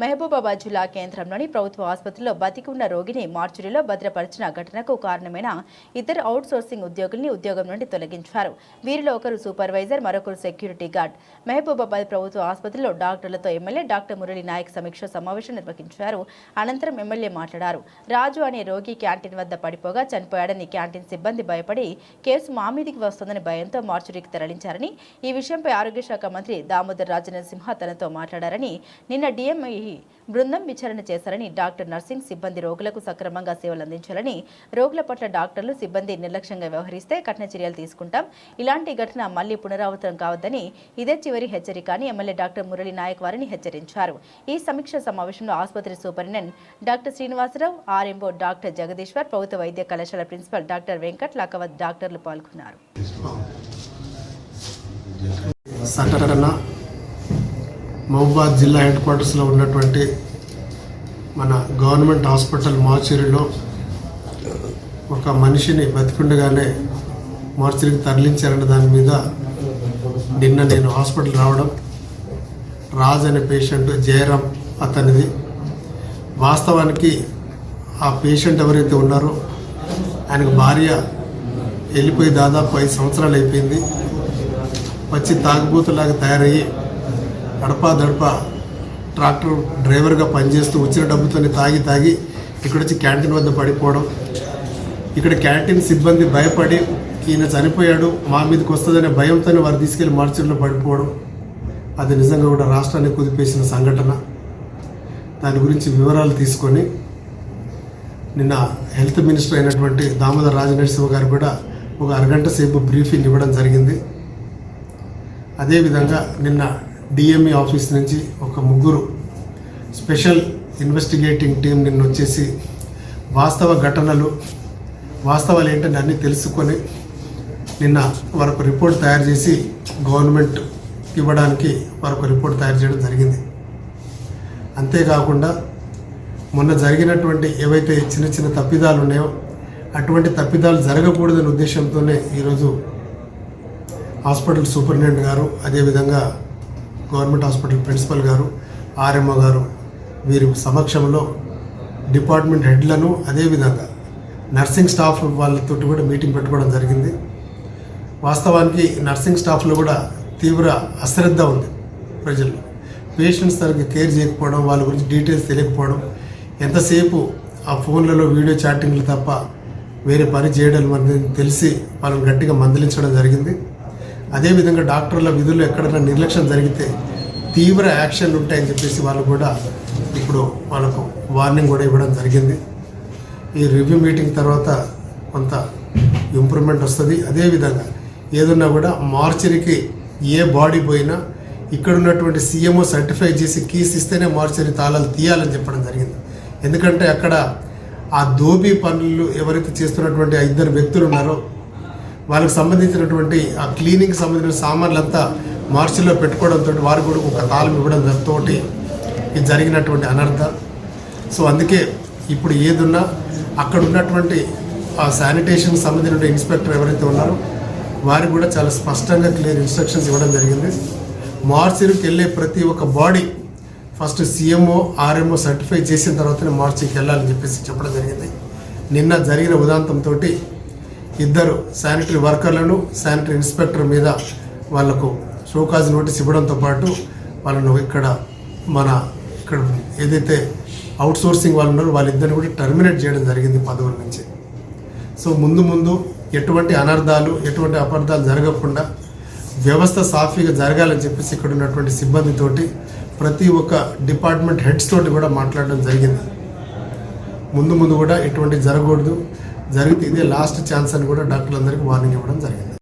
మహబూబాబాద్ జిల్లా కేంద్రంలోని ప్రభుత్వ ఆసుపత్రిలో బతికి ఉన్న రోగిని మార్చురీలో భద్రపరిచిన ఘటనకు కారణమైన ఇద్దరు అవుట్ సోర్సింగ్ ఉద్యోగుల్ని ఉద్యోగం నుండి తొలగించారు. వీరిలో ఒకరు సూపర్వైజర్ మరొకరు సెక్యూరిటీ గార్డ్. మహబూబాబాద్ ప్రభుత్వ ఆసుపత్రిలో డాక్టర్లతో ఎమ్మెల్యే డాక్టర్ మురళి నాయక్ సమీక్ష సమావేశం నిర్వహించారు. అనంతరం ఎమ్మెల్యే మాట్లాడారు. రాజు అనే రోగి క్యాంటీన్ వద్ద పడిపోగా చనిపోయాడని క్యాంటీన్ సిబ్బంది భయపడి కేసు మా మీదికి వస్తుందని భయంతో మార్చురీకి తరలించారని ఈ విషయంపై ఆరోగ్య శాఖ మంత్రి దామోదర్ రాజనరసింహ తనతో మాట్లాడారని నిన్న డిఎంఐ బృందం విచారణ చేశారని డాక్టర్ నర్సింగ్ సిబ్బంది రోగులకు సక్రమంగా సేవలు అందించాలని రోగుల పట్ల డాక్టర్లు సిబ్బంది నిర్లక్ష్యంగా వ్యవహరిస్తే కఠిన చర్యలు తీసుకుంటాం. ఇలాంటి ఘటన మళ్ళీ పునరావృతం కావద్దని ఇదే చివరి హెచ్చరిక అని ఎమ్మెల్యే డాక్టర్ మురళి నాయక్ వారిని హెచ్చరించారు. ఈ సమీక్ష సమావేశంలో ఆసుపత్రి superintendent doctor Srinivasarao RMO doctor Jagadishwar ప్రభుత్వ వైద్య కళాశాల ప్రిన్సిపల్ డాక్టర్ వెంకట్ లకవత్ డాక్టర్లు పాల్గొన్నారు. సంఘటన మహబూబాద్ జిల్లా హెడ్ క్వార్టర్స్లో ఉన్నటువంటి మన గవర్నమెంట్ హాస్పిటల్ మాచూరిలో ఒక మనిషిని బతికుండగానే మార్చురీకి తరలించారన్న దాని మీద నిన్న నేను హాస్పిటల్ రావడం. రాజ్ అనే పేషెంట్ జయరాం అతనిది. వాస్తవానికి ఆ పేషెంట్ ఎవరైతే ఉన్నారో ఆయనకు భార్య వెళ్ళిపోయి దాదాపు ఐదు సంవత్సరాలు అయిపోయింది. వచ్చి తాగుబోతులాగా తయారయ్యి గడప దడప ట్రాక్టర్ డ్రైవర్గా పనిచేస్తూ వచ్చిన డబ్బుతోనే తాగి తాగి ఇక్కడ వచ్చి క్యాంటీన్ వద్ద పడిపోవడం. ఇక్కడ క్యాంటీన్ సిబ్బంది భయపడి ఈయన చనిపోయాడు మా మీదకి వస్తుందనే భయంతోనే వారు తీసుకెళ్ళి మార్చిలో పడిపోవడం. అది నిజంగా కూడా రాష్ట్రాన్ని కుదిపేసిన సంఘటన. దాని గురించి వివరాలు తీసుకొని నిన్న హెల్త్ మినిస్టర్ అయినటువంటి దామోదర్ రాజనరసింహ గారు కూడా ఒక అరగంట సేపు బ్రీఫింగ్ ఇవ్వడం జరిగింది. అదేవిధంగా నిన్న డిఎంఈ ఆఫీస్ నుంచి ఒక ముగ్గురు స్పెషల్ ఇన్వెస్టిగేటింగ్ టీం నిన్న వచ్చేసి వాస్తవ ఘటనలు వాస్తవాలు ఏంటని అన్నీ తెలుసుకొని నిన్న వారికి రిపోర్ట్ తయారు చేసి గవర్నమెంట్ ఇవ్వడానికి వారికి రిపోర్ట్ తయారు చేయడం జరిగింది. అంతేకాకుండా మొన్న జరిగినటువంటి ఏవైతే చిన్న చిన్న తప్పిదాలు ఉన్నాయో అటువంటి తప్పిదాలు జరగకూడదనే ఉద్దేశంతోనే ఈరోజు హాస్పిటల్ సూపరింటెండెంట్ గారు అదేవిధంగా గవర్నమెంట్ హాస్పిటల్ ప్రిన్సిపల్ గారు ఆర్ఎంఓ గారు వీరి సమక్షంలో డిపార్ట్మెంట్ హెడ్లను అదేవిధంగా నర్సింగ్ స్టాఫ్ వాళ్ళతో కూడా మీటింగ్ పెట్టుకోవడం జరిగింది. వాస్తవానికి నర్సింగ్ స్టాఫ్లో కూడా తీవ్ర అశ్రద్ధ ఉంది ప్రజల్లో. పేషెంట్స్ తనకి కేర్ చేయకపోవడం వాళ్ళ గురించి డీటెయిల్స్ తెలియకపోవడం ఎంతసేపు ఆ ఫోన్లలో వీడియో చాటింగ్లు తప్ప వేరే పని చేయడం అనేది తెలిసి వాళ్ళని గట్టిగా మందలించడం జరిగింది. అదేవిధంగా డాక్టర్ల విధుల్లో ఎక్కడైనా నిర్లక్ష్యం జరిగితే తీవ్ర యాక్షన్లు ఉంటాయని చెప్పేసి వాళ్ళు కూడా ఇప్పుడు వాళ్ళకు వార్నింగ్ కూడా ఇవ్వడం జరిగింది. ఈ రివ్యూ మీటింగ్ తర్వాత కొంత ఇంప్రూవ్మెంట్ వస్తుంది. అదేవిధంగా ఏదన్నా కూడా మార్చరీకి ఏ బాడీ పోయినా ఇక్కడ ఉన్నటువంటి సీఎంఓ సర్టిఫై చేసి కీస్ ఇస్తేనే మార్చరీ తాళాలు తీయాలని చెప్పడం జరిగింది. ఎందుకంటే అక్కడ ఆ దోబీ పనులు ఎవరైతే చేస్తున్నటువంటి ఆ ఇద్దరు వ్యక్తులు ఉన్నారో వాళ్ళకి సంబంధించినటువంటి ఆ క్లీనింగ్ సంబంధించిన సామాన్లంతా మార్చిలో పెట్టుకోవడంతో వారు కూడా ఒక తాళం ఇవ్వడం తోటి ఇది జరిగినటువంటి అనర్థ సో అందుకే ఇప్పుడు ఏదున్నా అక్కడ ఉన్నటువంటి ఆ శానిటేషన్ సంబంధించిన ఇన్స్పెక్టర్ ఎవరైతే ఉన్నారో వారు కూడా చాలా స్పష్టంగా క్లియర్ ఇన్స్ట్రక్షన్స్ ఇవ్వడం జరిగింది. మార్చికి వెళ్ళే ప్రతి ఒక్క body first CMO RMO certify చేసిన తర్వాతనే మార్చికి వెళ్ళాలని చెప్పేసి చెప్పడం జరిగింది. నిన్న జరిగిన ఉదాంతంతో ఇద్దరు శానిటరీ వర్కర్లను శానిటరీ ఇన్స్పెక్టర్ మీద వాళ్ళకు షోకాజ్ నోటీస్ ఇవ్వడంతో పాటు వాళ్ళను ఇక్కడ మన ఇక్కడ ఏదైతే అవుట్ సోర్సింగ్ వాళ్ళు ఉన్నారో వాళ్ళిద్దరిని కూడా టర్మినేట్ చేయడం జరిగింది పదవుల నుంచి. సో ముందు ముందు ఎటువంటి అనర్థాలు ఎటువంటి అపార్థాలు జరగకుండా వ్యవస్థ సాఫీగా జరగాలని చెప్పేసి ఇక్కడ ఉన్నటువంటి సిబ్బందితోటి ప్రతి ఒక్క డిపార్ట్మెంట్ హెడ్స్ తోటి కూడా మాట్లాడడం జరిగింది. ముందు ముందు కూడా ఎటువంటి జరగకూడదు. జరిగితే ఇదే లాస్ట్ ఛాన్స్ అని కూడా డాక్టర్లందరికీ వార్నింగ్ ఇవ్వడం జరిగింది.